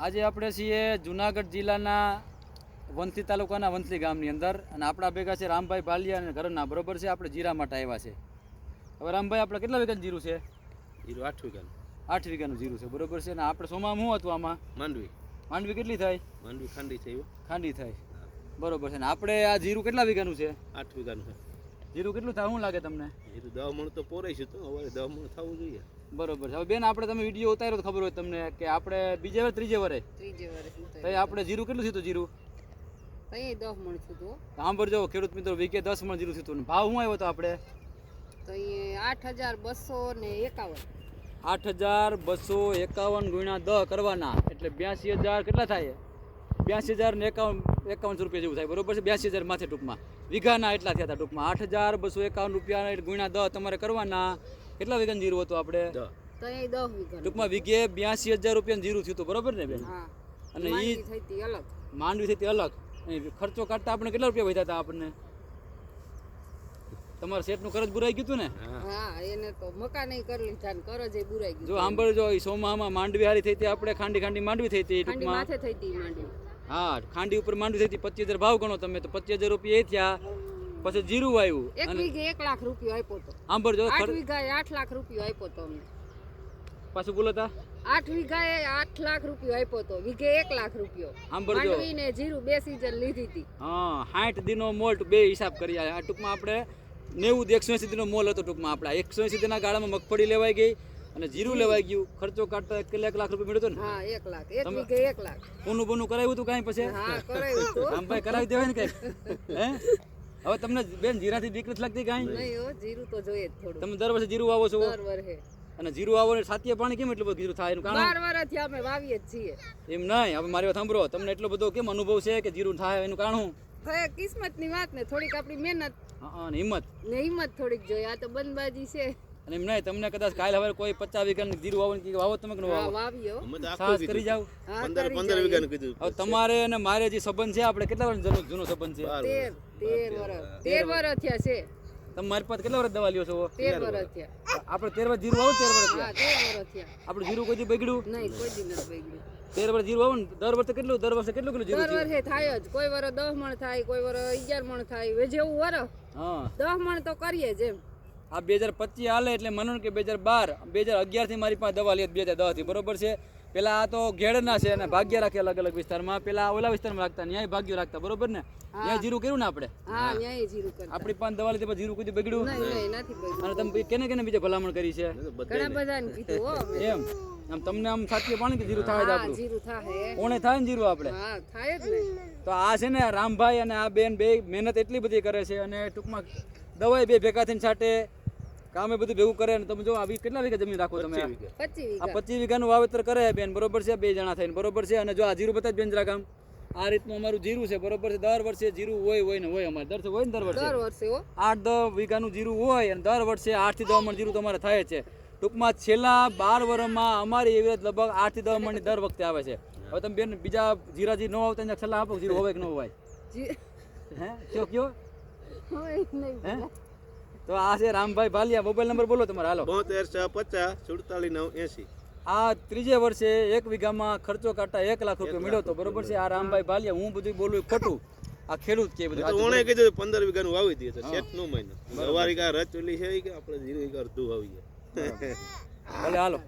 આજે આપણે છીએ જુનાગઢ જિલ્લાના વંથલી તાલુકાના વંથલી ગામની અંદર અને આપણા ભેગા છે રામભાઈ ભાલિયા અને ઘરના બરોબર છે? આપણે જીરા માટે આવ્યા છે. હવે રામભાઈ આપણે કેટલા વીઘાનું જીરું છે? જીરું આઠ વીઘાનું. આઠ વીઘાનું જીરું છે બરોબર છે? અને આપણે સોમાં શું હતું આમાં? માંડવી. માંડવી કેટલી થાય? માંડવી ખાંડી થઈ ખાંડી થાય. બરોબર છે. ને આપણે આ જીરું કેટલા વીઘાનું છે? આઠ વીઘાનું છે. જીરું કેટલું થાય શું લાગે તમને? જીરું દવા મણ તો પોરાય છે તો હવે દવા મણ થવું જોઈએ. બરોબર હવે બેન આપણે તમે વીડિયો ઉતાર્યો તો ખબર હોય તમને કે આપણે બીજે વાર ત્રીજે વરે? ત્રીજે વર્ષ તો આપણે જીરું કેટલું થયું જીરું? દસ મણ થયું તો સાંભળજો ખેડૂત મિત્રો વીકે દસ મણ જીરું થયું ભાવ શું આવ્યો હતો આપણે? તો એ આઠ હજાર બસો ને એકાવન. આઠ હજાર બસો એકાવન ગુણ્યા દહ કરવાના એટલે બ્યાસી હજાર કેટલા થાય? બ્યાસી હજાર ને એકાવન એકાવનસો રૂપિયા જેવું થાય. બરોબર છે? બ્યાસી હજાર માથે ટૂંકમાં. વીઘાના એટલા થયા હતા ટૂંકમાં. આઠ હજાર બસો એકાવન રૂપિયા ગુણ્યા દસ તમારે કરવાના. કેટલા વીઘાનું જીરું હતું આપણે? ટૂંકમાં વીઘે બ્યાસી હજાર રૂપિયાનું જીરું થયું હતું. બરોબર ને બેન? અને અલગ. માંડવી થઈ અલગ. ખર્ચો કાઢતા આપણે કેટલા રૂપિયા વધ્યા હતા આપણને? તમારા શેઠનું ખર્ચ બુરાઈ ગયું ને? હા. હા એને તો મકાન કરી લીધા ને કરજ એ બુરાઈ જો સાંભળજો એ સોમામાં માંડવી હારી થઈ હતી આપણે ખાંડી ખાંડી માંડવી થઈ હતી માથે થઈ હતી માંડવી. હા ખાંડી ઉપર માંડવી થઈ હતી પચીસ હજાર ભાવ ગણો તમે તો પચીસ હજાર રૂપિયા એ થયા. પછી જીરું આવ્યું એક વીઘે એક લાખ રૂપિયો આપ્યો તો. સાંભળજો આઠ વીઘા આઠ લાખ રૂપિયો આપ્યો તો અમને. પાછું બોલો તા. આઠ વીઘા આઠ લાખ રૂપિયો આપ્યો તો વીઘે એક લાખ રૂપિયો. સાંભળજો. ને જીરું બે સીઝન લીધી હતી. હા સાઠ દિનો મોલ્ટ બે હિસાબ કરી આ ટૂંકમાં આપણે નેવું એકસો એસી દિનો મોલ હતો ટૂંકમાં આપણા. એકસો એસી દિના ગાળામાં મગફળી લેવાઈ ગઈ. અને જીરું લેવાઈ ગયું. ખર્ચો કાઢતા એક લાખ રૂપિયા મળ્યો ને? હા એક લાખ. એક વીઘે એક લાખ. કોનું બોનું કરાવ્યું હતું કાંઈ પછી? હા કરાવ્યું હતું. આમ ભાઈ કરાવી દેવાય ને કઈ? હે? હવે તમને બેન જીરાથી બીક નથી લાગતી કાંઈ? નહીં હો જીરું તો જોઈએ થોડું. તમે દર વર્ષે જીરું વાવો છો? દર વર્ષે. અને જીરું વાવો ને સાતીએ પાણી કેમ એટલું બધું જીરું થાય? એનું કારણ? બાર વર્ષથી અમે વાવીએ જ છીએ. એમ નહીં. હવે મારી વાત સાંભળો. તમને એટલો બધો કેમ અનુભવ છે કે જીરું થાય? એનું કારણ હું હવે કિસ્મતની વાત ને થોડીક આપણી મહેનત હા અને હિંમત. ને હિંમત થોડીક જોઈએ. આ તો બંધબાજી છે. અને એમ નહીં તમને કદાચ કાલ હવે કોઈ પચાસ વીઘા જીરું વાવો કે વાવો તમે વાવો. આખું કરી જાવ પંદર પંદર વીઘા વીઘાનું કીધું. હવે તમારે અને મારે જે સંબંધ છે આપણે કેટલા વર્ષ જૂનો જૂનો સંબંધ છે? તેર તેર વર્ષ. તેર વર્ષ થયા છે. તમે મારી પાસે કેટલા વર્ષ દવા લ્યો છો? તેર વર્ષ થયા. આપણે તેર વર્ષ જીરું વાવો તેર વર્ષ હા તેર વર્ષ થયા. આપણું જીરું કોઈ દી બગડ્યું? નહીં કોઈ દી નથી બગડ્યું. તેર વર્ષ જીરું વાવો દર વર્ષે કેટલું દર વર્ષે કેટલું કેટલું જીરું દર વર્ષે થાય જ. કોઈ વર્ષ દસ મણ થાય કોઈ વર્ષ અગિયાર મણ થાય. જેવું વર્ષ હા. દસ મણ તો કરીએ જ એમ. આ બે હજાર પચીસ હાલે એટલે માનો કે બે હજાર બાર બે હજાર અગિયારથી મારી પાસે દવા લે બે હજાર દસથી બરોબર છે? પેલા આ તો ઘેડના છે અને ભાગ્ય રાખે અલગ અલગ વિસ્તારમાં. પેલા ઓલા વિસ્તારમાં રાખતા ન્યાય ભાગ્ય રાખતા બરોબર ને? ત્યાં જીરું કર્યું ને આપણે? હા ન્યાય જીરું કરતા આપણી પાસે દવા લીધી જીરું કીધું બગડ્યું? અને તમે કેને કેને બીજે ભલામણ કરી છે? એમ. આમ તમને આમ સાચી પાણી કે જીરું થાય આપણું? કોણે થાય ને જીરું આપણે? થાય જ તો આ છે ને રામભાઈ અને આ બેન બે મહેનત એટલી બધી કરે છે અને ટૂંકમાં દવાઈ બે ભેગા થઈને છાંટે. કામે બધું ભેગું કરે અને તમે જો આવી કેટલા વીઘા જમીન રાખો તમે? આ? પચીસ વીઘાનું વાવેતર કરે બેન બરોબર છે બે જણા થઈને બરોબર છે અને જો આ જીરું બતાજ બેન આમ. આ રીતનું અમારું જીરું છે બરોબર છે દર વર્ષે જીરું હોય હોય ને હોય અમારે. દર હોય ને દર વર્ષે? દર વર્ષે હો. આઠ દસ વીઘાનું જીરું હોય અને દર વર્ષે આઠથી દસ મણ જીરું તમારે થાય છે. ટૂંકમાં છેલ્લા બાર વર્ષમાં અમારી એવી રીતે લગભગ આઠથી દસ મણની દર વખતે આવે છે. હવે તમે બેન બીજા જીરાજી ન આવતા એને સલાહ આપો જીરું હોય કે ન હોય હે? કયો કયો? હોય નહીં? હે? તો આ છે રામભાઈ ભાલિયા. મોબાઈલ નંબર બોલો તમારો હાલો. બોતેર છ પચાસ સુડતાલીસ નવ એસી આ ત્રીજે વર્ષે એક વીઘામાં ખર્ચો કાઢતા એક લાખ રૂપિયા મળ્યો તો બરોબર છે. આ રામભાઈ ભાલિયા હું બધું બોલું ખોટું. આ ખેડૂત કે બધું. ઓણે કીધું પંદર વીઘાનું વાવી દઈએ તો શેઠ નો મહિનો. સવારી કા રચ ઓલી છે કે આપણે જીરો વીઘા અડધું વાવીએ. ભલે હાલો.